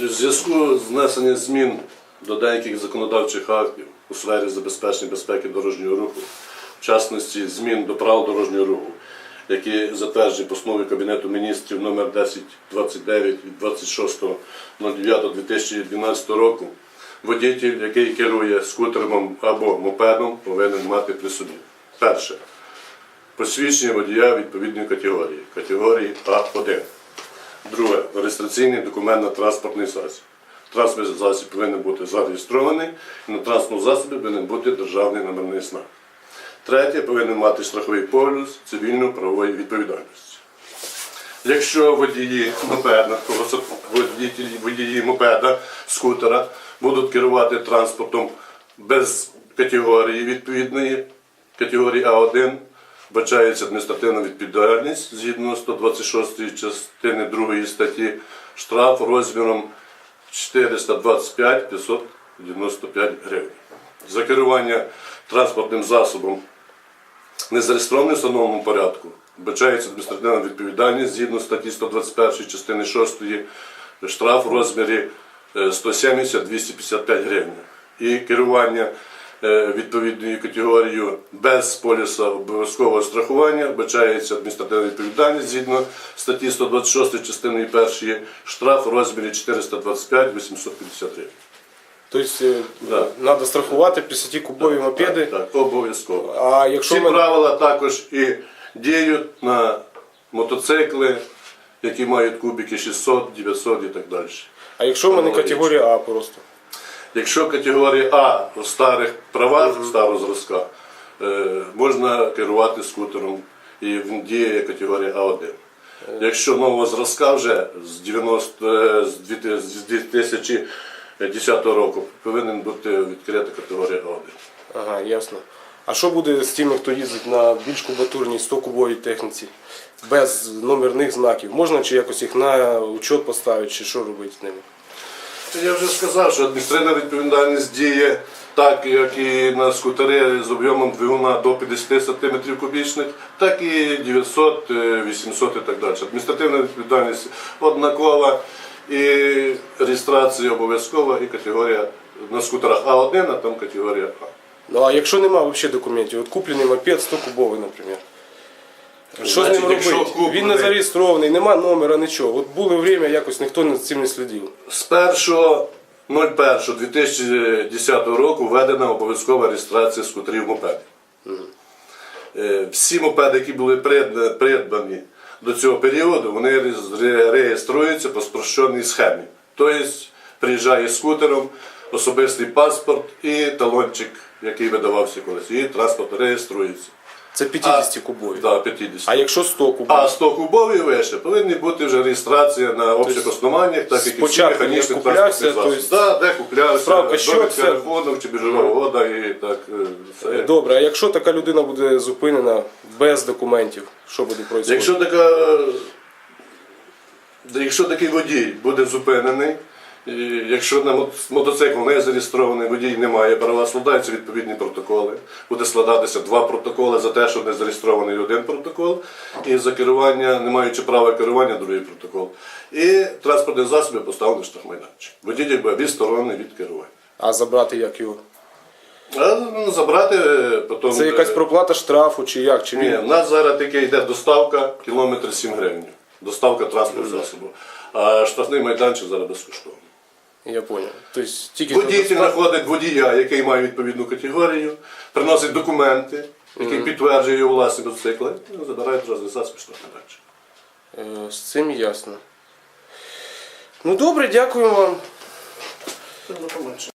В зв'язку з внесенням змін до деяких законодавчих актів у сфері забезпечення безпеки дорожнього руху, в частності змін до правил дорожнього руху, які затверджені постановою Кабінету міністрів номер 1029 від 26.09.2012 року, водій, який керує скутером або мопедом, повинен мати при собі. Перше. Посвідчення водія відповідної категорії, категорії А1. Друге. Реєстраційний документ на транспортний засіб. Транспортний засіб повинен бути зареєстрований, і на транспортному засобі повинен бути державний номерний знак. Третє. Повинен мати страховий полюс цивільно-правової відповідальності. Якщо водії мопеда, водії, водії мопеда, скутера будуть керувати транспортом без категорії відповідної, категорії А1, вбачається адміністративна відповідальність згідно 126 частини 2 статті, штраф розміром 425-595 гривень. За керування транспортним засобом не зареєстрований в встановленому порядку, вбачається адміністративна відповідальність згідно статті 121 частини 6 штраф в розмірі е, 170-255 гривень. І керування е, відповідною категорією без поліса обов'язкового страхування вбачається адміністративна відповідальність згідно статті 126 частини 1 штраф в розмірі 425-850 гривень. Тобто е, Да. треба страхувати 50-кубові мопеди. Так, так, обов'язково. А якщо Ці ми... правила також і діють на мотоцикли, які мають кубики 600, 900 і так далі. а якщо в мене категорія А просто. Якщо категорія А у старих правах старого зразка, е, можна керувати скутером і він діє категорія А1. Якщо нового зразка вже з 90, е, з 2000 з 2010 року повинен бути відкрита категорія А1. Ага, ясно. А що буде з тими, хто їздить на більш кубатурній 100-кубовій техніці? Без номерних знаків. Можна чи якось їх на учет поставити, чи що робити з ними? Я вже сказав, що адміністративна відповідальність діє так, як і на скутери з об'ємом двигуна до 50 см кубічних, так і 900, е, 800 і так далі. Адміністративна відповідальність однакова, і реєстрація обов'язкова, і категорія на скутерах А1, а там категорія А. Ну а якщо нема взагалі документів, от куплений мопед 100-кубовий, наприклад. Що з ним робити? Він не зареєстрований, нема номера, нічого. От було время, якось ніхто над цим не слідив. З 1.01.2010 року введена обов'язкова реєстрація скутерів мопедів. Е, Всі мопеди, які були придбані до цього періоду, вони реєструються по спрощеній схемі. Тобто приїжджає скутером, особистий паспорт і талончик, який видавався колись, і транспорт реєструється. Це 50-кубові. Да, 50. А якщо 100 кубові? А 100 кубові вище повинні бути вже реєстрація на общих основаннях, так як і всі спочатку механічні куплявся, транспортні то засоби. Да, де куплявся, Справка, що домик це? телефону чи біжова угода і так. е, Це. Добре, а якщо така людина буде зупинена без документів, що буде відбуватися? Якщо така, е, якщо такий водій буде зупинений, якщо на мо- мотоцикл не зареєстрований водій не має права, складаються відповідні протоколи. Буде складатися два протоколи за те, що не зареєстрований один протокол, і за керування, не маючи права керування, другий протокол. І транспортні засоби поставлені штрафмайданчик. Водій буде відсторонений від керування. А забрати як його? А ну, забрати е, потім. Це якась е, проплата штрафу чи як? Чи Ні, в нас зараз таке йде доставка кілометр 7 гривень. Доставка транспортного засобу. А штрафний майданчик зараз безкоштовний. Я зрозумів. Тобто тільки Водій знаходить водія, який має відповідну категорію, приносить документи, які підтверджує його власні мотоцикли, і забирають транспортний засіб штрафний. Е, З цим ясно. Ну добре, дякую вам. Це було помочь.